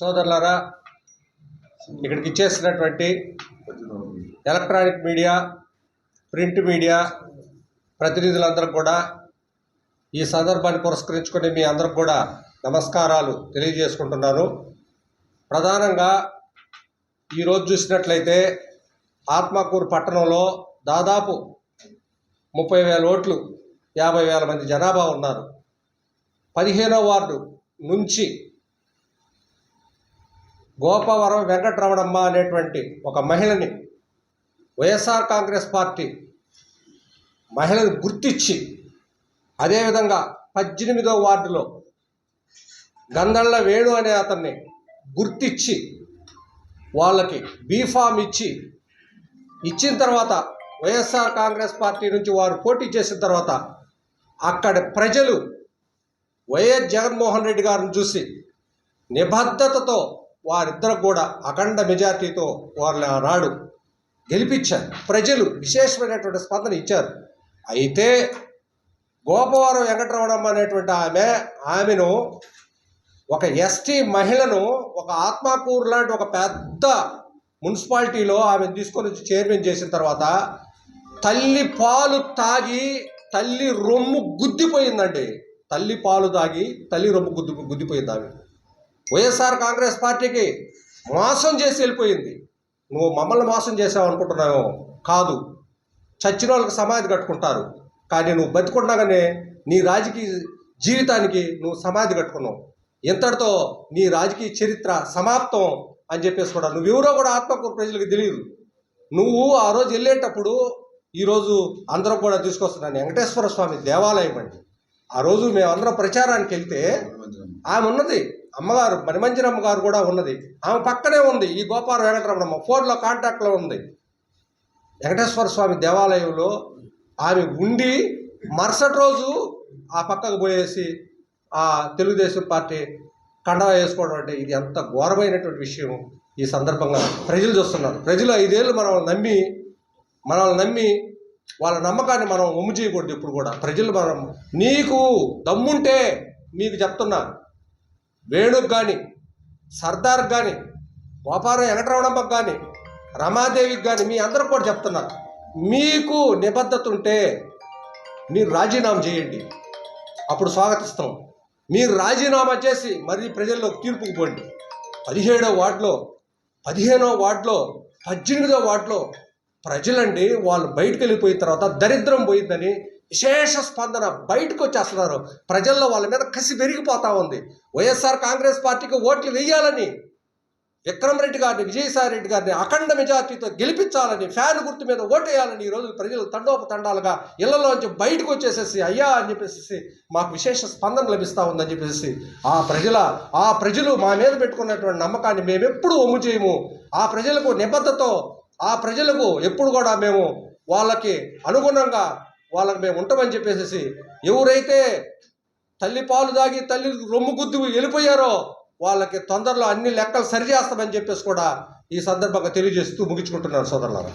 సోదరులారా ఇక్కడికి ఇచ్చేసినటువంటి ఎలక్ట్రానిక్ మీడియా ప్రింట్ మీడియా ప్రతినిధులందరూ కూడా ఈ సందర్భాన్ని పురస్కరించుకొని మీ అందరికి కూడా నమస్కారాలు తెలియజేసుకుంటున్నాను. ప్రధానంగా ఈరోజు చూసినట్లయితే ఆత్మకూరు పట్టణంలో దాదాపు ముప్పై వేల ఓట్లు యాభై వేల మంది జనాభా ఉన్నారు. పదిహేనో వార్డు నుంచి గోపవరం వెంకటరమణమ్మ అనేటువంటి ఒక మహిళని వైఎస్ఆర్ కాంగ్రెస్ పార్టీ మహిళను గుర్తించి అదేవిధంగా పద్దెనిమిదో వార్డులో గంధళ్ళ వేణు అనే అతన్ని గుర్తించి వాళ్ళకి బీఫామ్ ఇచ్చి ఇచ్చిన తర్వాత వైఎస్ఆర్ కాంగ్రెస్ పార్టీ నుంచి వారు పోటీ చేసిన తర్వాత అక్కడ ప్రజలు వైఎస్ జగన్మోహన్ రెడ్డి గారిని చూసి నిబద్ధతతో వారిద్దరు కూడా అఖండ మెజార్టీతో వాళ్ళ నాడు గెలిపించారు. ప్రజలు విశేషమైనటువంటి స్పందన ఇచ్చారు. అయితే గోపవరం వెంకటరమణమ్మ అనేటువంటి ఆమె ఆమెను ఒక ఎస్టీ మహిళను ఒక ఆత్మకూరు లాంటి ఒక పెద్ద మున్సిపాలిటీలో ఆమెను తీసుకొని వచ్చి చైర్మన్ చేసిన తర్వాత తల్లి పాలు తాగి తల్లి రొమ్ము గుద్దిపోయిందండి. తల్లి పాలు తాగి తల్లి రొమ్ము గుద్ది గుద్దిపోయింది ఆమె. వైఎస్ఆర్ కాంగ్రెస్ పార్టీకి మోసం చేసి వెళ్ళిపోయింది. నువ్వు మమ్మల్ని మోసం చేసావు అనుకుంటున్నావు. కాదు. చచ్చిన వాళ్ళకి సమాధి కట్టుకుంటారు. కానీ నువ్వు బతికుండగానే నీ రాజకీయ జీవితానికి నువ్వు సమాధి కట్టుకున్నావు. ఇంతటితో నీ రాజకీయ చరిత్ర సమాప్తం అని చెప్పేసి కూడా నువ్వెవరో కూడా ఆత్మకూరు ప్రజలకు తెలియదు. నువ్వు ఆ రోజు వెళ్ళేటప్పుడు ఈరోజు అందరం కూడా తీసుకొస్తున్నాను వెంకటేశ్వర స్వామి దేవాలయం అండి. ఆ రోజు మేమందరం ప్రచారానికి వెళ్తే ఆమె ఉన్నది. అమ్మగారు మణిమంజనమ్మ గారు కూడా ఉన్నది. ఆమె పక్కనే ఉంది ఈ గోపాల వెంకటరమణమ్మ. ఫోన్లో కాంటాక్ట్లో ఉంది. వెంకటేశ్వర స్వామి దేవాలయంలో ఆమె ఉండి మరుసటి రోజు ఆ పక్కకు పోయేసి ఆ తెలుగుదేశం పార్టీ కండా వేసుకోవడం అంటే ఇది ఎంత ఘోరమైనటువంటి విషయం ఈ సందర్భంగా ప్రజలు చూస్తున్నారు. ప్రజలు ఐదేళ్ళు మనం నమ్మి మనల్ని నమ్మి వాళ్ళ నమ్మకాన్ని మనం ఒమ్ము చేయకూడదు ఇప్పుడు కూడా. ప్రజలు మనం నీకు దమ్ముంటే మీకు చెప్తున్నా. వేణుకు కానీ సర్దార్ కానీ గోపారం వెంకటరమణమ్మకు కానీ రమాదేవికి కానీ మీ అందరూ కూడా చెప్తున్నారు మీకు నిబద్ధత ఉంటే మీరు రాజీనామా చేయండి. అప్పుడు స్వాగతిస్తాం. మీరు రాజీనామా చేసి మరి ప్రజల్లో తీర్పుకు పోండి. పదిహేడో వార్డులో పదిహేనో వార్డులో పద్దెనిమిదో వార్డులో ప్రజలండి వాళ్ళు బయటకు వెళ్ళిపోయిన తర్వాత దరిద్రం పోయిందని విశేష స్పందన బయటకు వచ్చేస్తున్నారు. ప్రజల్లో వాళ్ళ మీద కసి పెరిగిపోతా ఉంది. వైఎస్ఆర్ కాంగ్రెస్ పార్టీకి ఓట్లు వేయాలని విక్రమ్ రెడ్డి గారిని విజయసాయి రెడ్డి గారిని అఖండ మెజార్టీతో గెలిపించాలని ఫ్యాన్ గుర్తు మీద ఓటేయాలని ఈరోజు ప్రజలు తండోపతండాలుగా ఇళ్ళలోంచి బయటకు వచ్చేసేసి అయ్యా అని చెప్పేసి మాకు విశేష స్పందన లభిస్తూ ఉందని చెప్పేసి ఆ ప్రజల ఆ ప్రజలు మా మీద పెట్టుకున్నటువంటి నమ్మకాన్ని మేము ఎప్పుడు ఒమ్ము చేయము. ఆ ప్రజలకు నిబద్ధతో ఆ ప్రజలకు ఎప్పుడు కూడా మేము వాళ్ళకి అనుగుణంగా వాళ్ళని మేము ఉంటామని చెప్పేసి ఎవరైతే తల్లి పాలు దాగి తల్లి రొమ్ము గుద్దు వెళ్ళిపోయారో వాళ్ళకి తొందరలో అన్ని లెక్కలు సరిచేస్తామని చెప్పేసి కూడా ఈ సందర్భంగా తెలియజేస్తూ ముగించుకుంటున్నాను సోదరులారా.